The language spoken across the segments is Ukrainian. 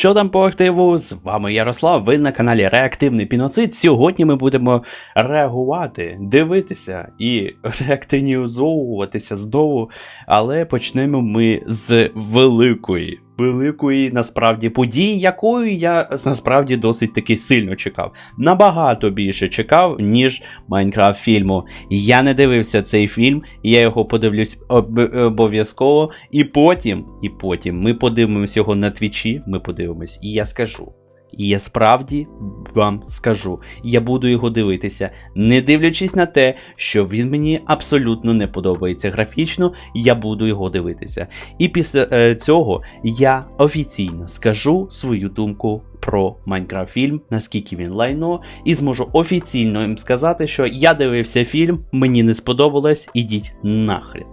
Що там по активу? З вами Ярослав. Ви на каналі Реактивний Піноцид. Сьогодні ми будемо реагувати, дивитися і реактинізовуватися знову. Але почнемо ми з великої, великої насправді події, якої я насправді досить таки сильно чекав. Набагато більше чекав, ніж Майнкрафт фільму. Я не дивився цей фільм, я його подивлюсь об- обов'язково. І потім, і потім ми подивимось його на твічі. Ми подивимось, і я скажу. І я справді вам скажу, я буду його дивитися, не дивлячись на те, що він мені абсолютно не подобається графічно, я буду його дивитися. І після е, цього я офіційно скажу свою думку про Майнкрафт фільм, наскільки він лайно, і зможу офіційно їм сказати, що я дивився фільм, мені не сподобалось, ідіть нахрен.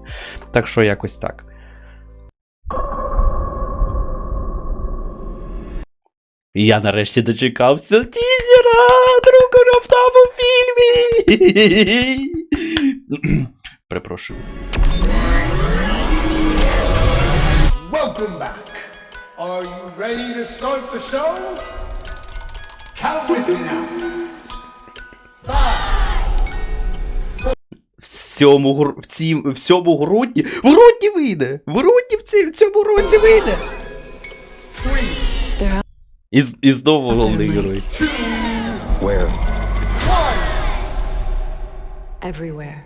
Так що якось так. І Я нарешті дочекався тізера другу раптову фільмі. Перепрошую. Welcome back. Are you ready to start the show? Count with me now. В цьому, гру- в, ці, в цьому грудні. В грудні вийде! В грудні в, ці, в цьому році вийде! Out І, з- і знову головний герой. Where? everywhere.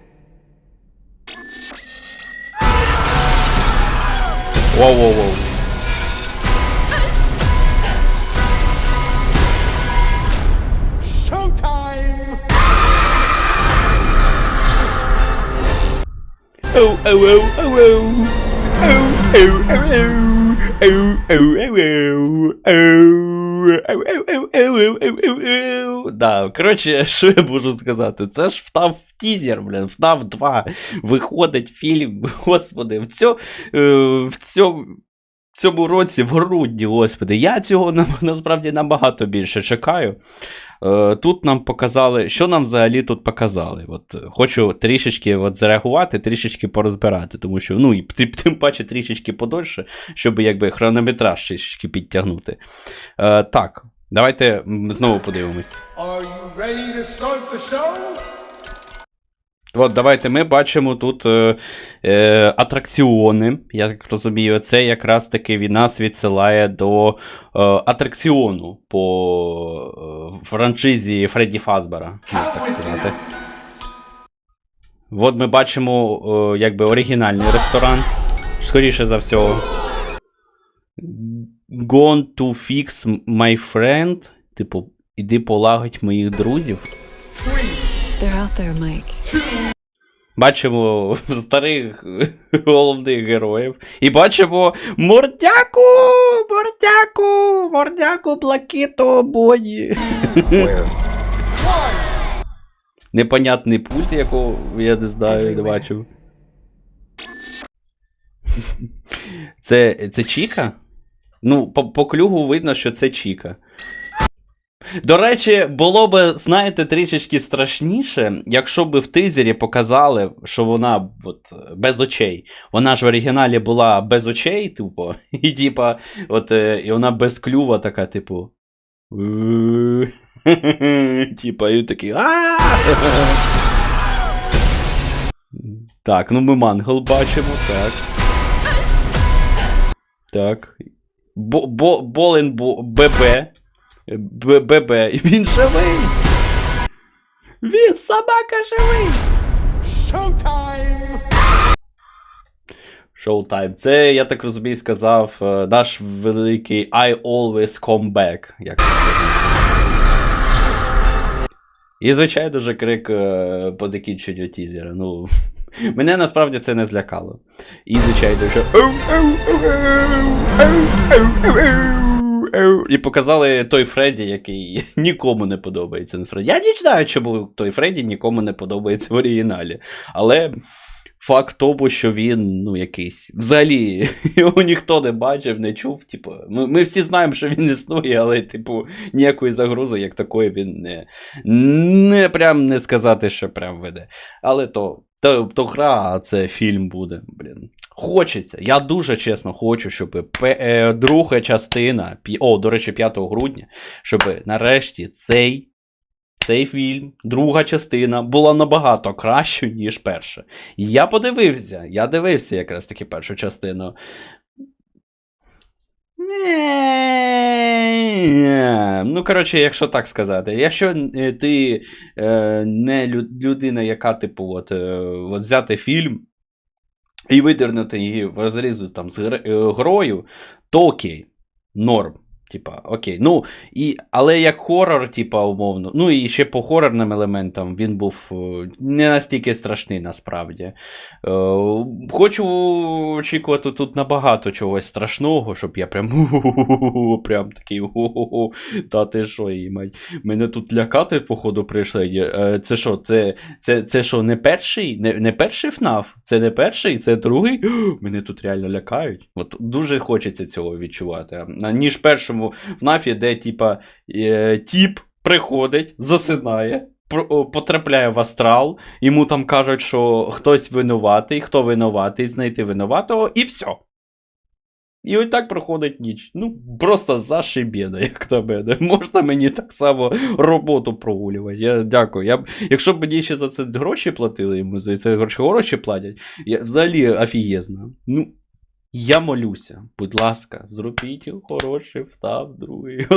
Воу-воу-воу. Showtime! Оу, оу, оу, оу, оу. Оу, оу, оу, оу. Да, коротше, що я можу сказати? Це ж втав тізер, блін, втав 2. Виходить фільм, господи, в цьому, в цьому році, в грудні, господи, я цього насправді набагато більше чекаю. Е, Тут нам показали, що нам взагалі тут показали. От, е, хочу трішечки от, зареагувати, трішечки порозбирати, тому що, ну, і тим, паче трішечки подольше, щоб якби хронометраж трішечки підтягнути. Е, так, давайте знову подивимось. Are you ready to start the show? От, давайте ми бачимо тут е, е, атракціони. Я так розумію, це якраз таки від нас відсилає до е, атракціону по е, франшизі Фредді Фазбера, можна так сказати. От ми бачимо е, якби оригінальний ресторан. Скоріше за всього. Gone to fix my friend. Типу, іди полагодь моїх друзів. Бачимо старих головних героїв. І бачимо мордяку! Мордяку! Мордяку Блакито Боні. Непонятний пульт, якого я не знаю, не бачив. Це, це Чіка? Ну, по, по клюгу видно, що це Чіка. До речі, було би, знаєте, трішечки страшніше, якщо б в тизері показали, що вона от, без очей. Вона ж в оригіналі була без очей, типу, і типа, от, е, і вона без клюва така, типу. Типа, і такий. Так, ну ми мангл бачимо, так. Так. Бо, бо, болен бо, ББ. ББ. І він живий! Він собака живий! Showtime! Showtime. Це, я так розумію, сказав е, наш великий I always come back. Як. І, звичайно же, крик е, по закінченню тізера. Ну, мене насправді це не злякало. І, звичайно, що. І показали той Фредді, який нікому не подобається. Я не знаю, чому той Фредді нікому не подобається в оригіналі. Але Факт тому, що він, ну, якийсь. Взагалі, його ніхто не бачив, не чув. Типу, ми, ми всі знаємо, що він існує, але, типу, ніякої загрози, як такої, він не, не прям не сказати, що прям веде. Але то, то, то гра, а це фільм буде. Блін. Хочеться. Я дуже чесно хочу, щоб е, друга частина, о, до речі, 5 грудня, щоб нарешті цей. Цей фільм, друга частина, була набагато кращою, ніж перша. Я подивився, я дивився якраз таки першу частину. Ну, коротше, якщо так сказати, якщо е, ти е, не людина, яка, типу, от, е, от взяти фільм і видернути її в розрізу там, з грою, то окей, норм. Типа, окей. Ну, і, але як хорор, типа, умовно, ну і ще по хорорним елементам він був е, не настільки страшний насправді. Е, хочу очікувати тут набагато чогось страшного, щоб я прям прям такий «О-о-о, та ти що, їмать, мене тут лякати, походу, прийшли. Е, Це що, це, це, це що, не перший? Не, не перший ФНАФ? Це не перший, це другий? Мене тут реально лякають. От дуже хочеться цього відчувати. Ніж першому ФНАФі, де, типа, е, тіп приходить, засинає. Потрапляє в астрал, йому там кажуть, що хтось винуватий, хто винуватий, знайти винуватого, і все. І ось так проходить ніч. Ну, просто зашибєда, як на мене. Можна мені так само роботу прогулювати. Я дякую. Я, якщо б мені ще за це гроші платили, йому за це гроші платять, я взагалі офігезно. Ну, я молюся, будь ласка, зробіть хороший втав, другий.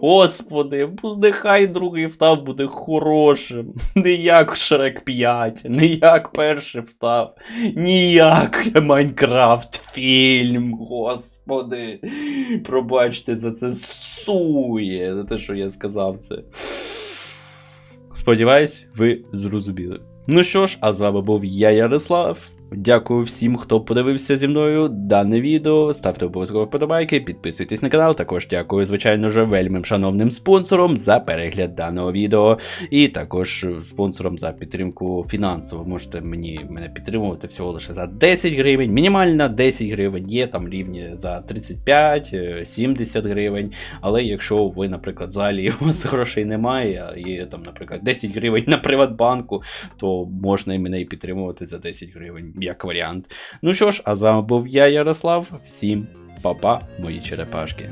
Господи, нехай другий втав буде хорошим. Не як Шрек 5, не як перший втав, ніяк Майнкрафт фільм, господи. Пробачте за це сує, за те, що я сказав це. Сподіваюсь, ви зрозуміли. Ну що ж, а з вами був я, Ярослав. Дякую всім, хто подивився зі мною дане відео. Ставте обов'язково вподобайки, підписуйтесь на канал. Також дякую, звичайно ж, вельмим шановним спонсорам за перегляд даного відео. І також спонсорам за підтримку фінансово. Можете мені мене підтримувати всього лише за 10 гривень. Мінімальна 10 гривень. Є там рівні за 35, е, 70 гривень. Але якщо ви, наприклад, взагалі у вас грошей немає, є там, наприклад, 10 гривень на Приватбанку, то можна і мене і підтримувати за 10 гривень, як варіант. Ну що ж, а з вами був я, Ярослав. Всім па-па, мої черепашки.